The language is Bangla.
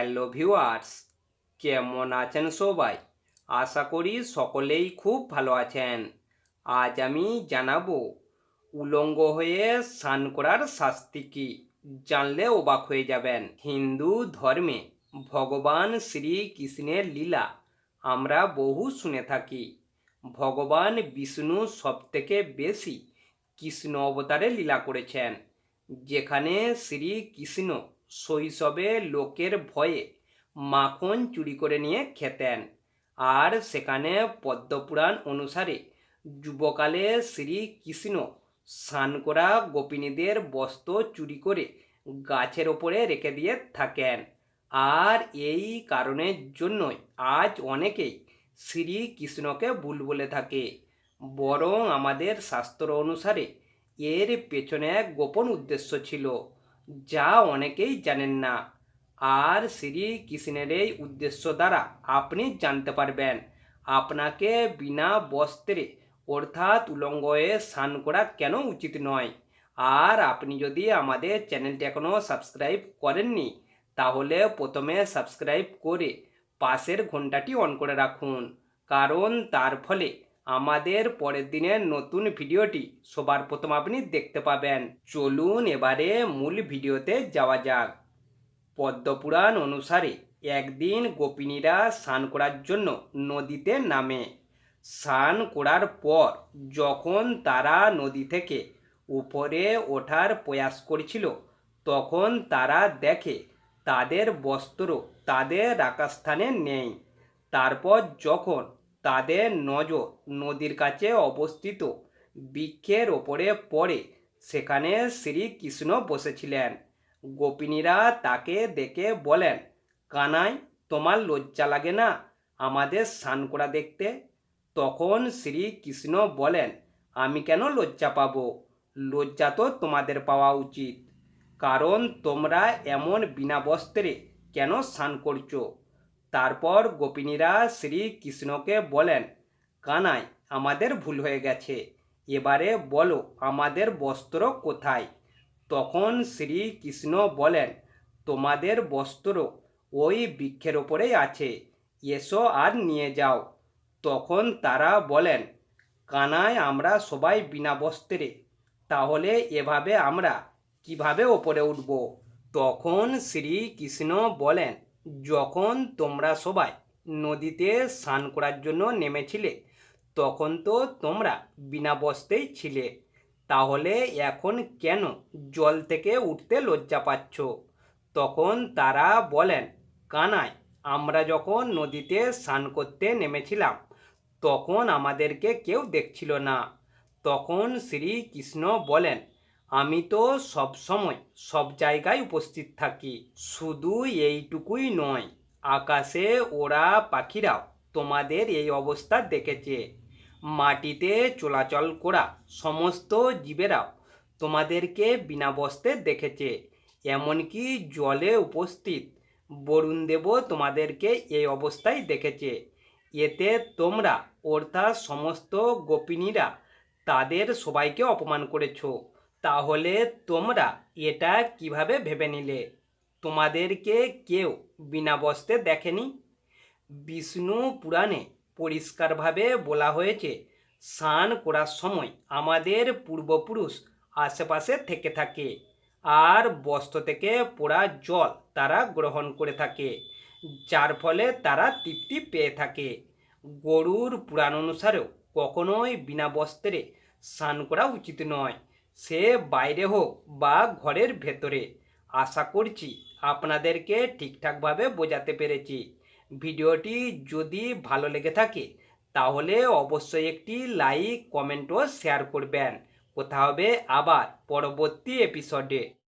হ্যালো ভিউয়ার্স, কেমন আছেন সবাই? আশা করি সকলেই খুব ভালো আছেন। আজ আমি জানাব, উলঙ্গ হয়ে স্নান করার শাস্তি কি? জানলে অবাক হয়ে যাবেন। হিন্দু ধর্মে ভগবান শ্রীকৃষ্ণের লীলা আমরা বহু শুনে থাকি। ভগবান বিষ্ণু সবথেকে বেশি কৃষ্ণ অবতারে লীলা করেছেন, যেখানে শ্রীকৃষ্ণ শৈশবে লোকের ভয়ে মাখন চুরি করে নিয়ে খেতেন আর সেখানে পদ্মপুরাণ অনুসারে যুবকালে শ্রীকৃষ্ণ স্নান করা গোপিনীদের বস্ত্র চুরি করে গাছের ওপরে রেখে দিয়ে থাকেন আর এই কারণের জন্যই আজ অনেকেই শ্রীকৃষ্ণকে ভুল বলে থাকে। বরং আমাদের শাস্ত্র অনুসারে এর পেছনে এক গোপন উদ্দেশ্য ছিল। যা অনেকেই জানেন না। আর শ্রীকৃষ্ণের এই উদ্দেশ্য দ্বারা আপনি জানতে পারবেন। আপনাকে বিনা বস্ত্রে, অর্থাৎ উলঙ্গ হয়ে স্নান করা কেন উচিত নয়? আর আপনি যদি আমাদের চ্যানেলটি এখনও সাবস্ক্রাইব করেননি, তাহলে প্রথমে সাবস্ক্রাইব করে পাশের ঘন্টাটি অন করে রাখুন। কারণ তার ফলে আমাদের পরের দিনের নতুন ভিডিওটি সবার প্রথম আপনি দেখতে পাবেন। চলুন এবারে মূল ভিডিওতে যাওয়া যাক। পদ্মপুরাণ অনুসারে একদিন গোপিনীরা স্নান করার জন্য নদীতে নামে। স্নান করার পর যখন তারা নদী থেকে উপরে ওঠার প্রয়াস করছিল, তখন তারা দেখে তাদের বস্ত্র তাদের রাখাস্থানে নেই। তারপর যখন তাদের নজর নদীর কাছে অবস্থিত। বৃক্ষের ওপরে পড়ে। সেখানে শ্রীকৃষ্ণ বসেছিলেন। গোপিনীরা তাকে দেখে বলেন, কানাই, তোমার লজ্জা লাগে না? আমাদের স্নান করা দেখতে? তখন শ্রীকৃষ্ণ বলেন, আমি কেন লজ্জা পাবো? লজ্জা তো তোমাদের পাওয়া উচিত। কারণ তোমরা এমন বিনা বস্ত্রে কেন স্নান করছ? তারপর গোপিনীরা শ্রীকৃষ্ণকে বলেন, কানাই, আমাদের ভুল হয়ে গেছে। এবারে বলো, আমাদের বস্ত্র কোথায়? তখন শ্রীকৃষ্ণ বলেন, তোমাদের বস্ত্র ওই বৃক্ষের ওপরেই আছে, এসো আর নিয়ে যাও। তখন তারা বলেন কানায় আমরা সবাই বিনা বস্ত্রে, তাহলে এভাবে আমরা কীভাবে ওপরে উঠব? তখন শ্রীকৃষ্ণ বলেন যখন তোমরা সবাই নদীতে স্নান করার জন্য নেমেছিলে, তখন তো তোমরা বিনা বস্তেই ছিলে। তাহলে এখন কেন জল থেকে উঠতে লজ্জা পাচ্ছ? তখন তারা বলেন কানায় আমরা যখন নদীতে স্নান করতে নেমেছিলাম, তখন আমাদেরকে কেউ দেখছিল না। তখন শ্রীকৃষ্ণ বলেন আমি তো সব সময় সব জায়গায় উপস্থিত থাকি, শুধু এইটুকুই নয়, আকাশে ওরা পাখিরাও তোমাদের এই অবস্থা দেখেছে। মাটিতে চলাচল করা সমস্ত জীবেরাও তোমাদেরকে বিনা বস্ত্রে দেখেছে, এমনকি জলে উপস্থিত বরুণদেব তোমাদেরকে এই অবস্থায় দেখেছে। এতে তোমরা, অর্থাৎ সমস্ত গোপিনীরা, তাদের সবাইকে অপমান করেছ। তাহলে তোমরা এটা কীভাবে ভেবে নিলে? তোমাদেরকে কেউ বিনা বস্ত্রে দেখেনি? বিষ্ণু পুরাণে পরিষ্কারভাবে বলা হয়েছে, স্নান করার সময় আমাদের পূর্বপুরুষ আশেপাশে থেকে থাকে আর বস্ত্র থেকে পোড়া জল তারা গ্রহণ করে থাকে, যার ফলে তারা তৃপ্তি পেয়ে থাকে। গরুর পুরাণ অনুসারেও কখনোই বিনা বস্ত্রে স্নান করা উচিত নয়। সে বাইরে হোক বা ঘরের ভেতরে। আশা করছি আপনাদেরকে ঠিকঠাকভাবে বোঝাতে পেরেছি। ভিডিওটি যদি ভালো লেগে থাকে, তাহলে অবশ্যই একটি লাইক, কমেন্ট ও শেয়ার করবেন। কোথা হবে আবার পরবর্তী এপিসোডে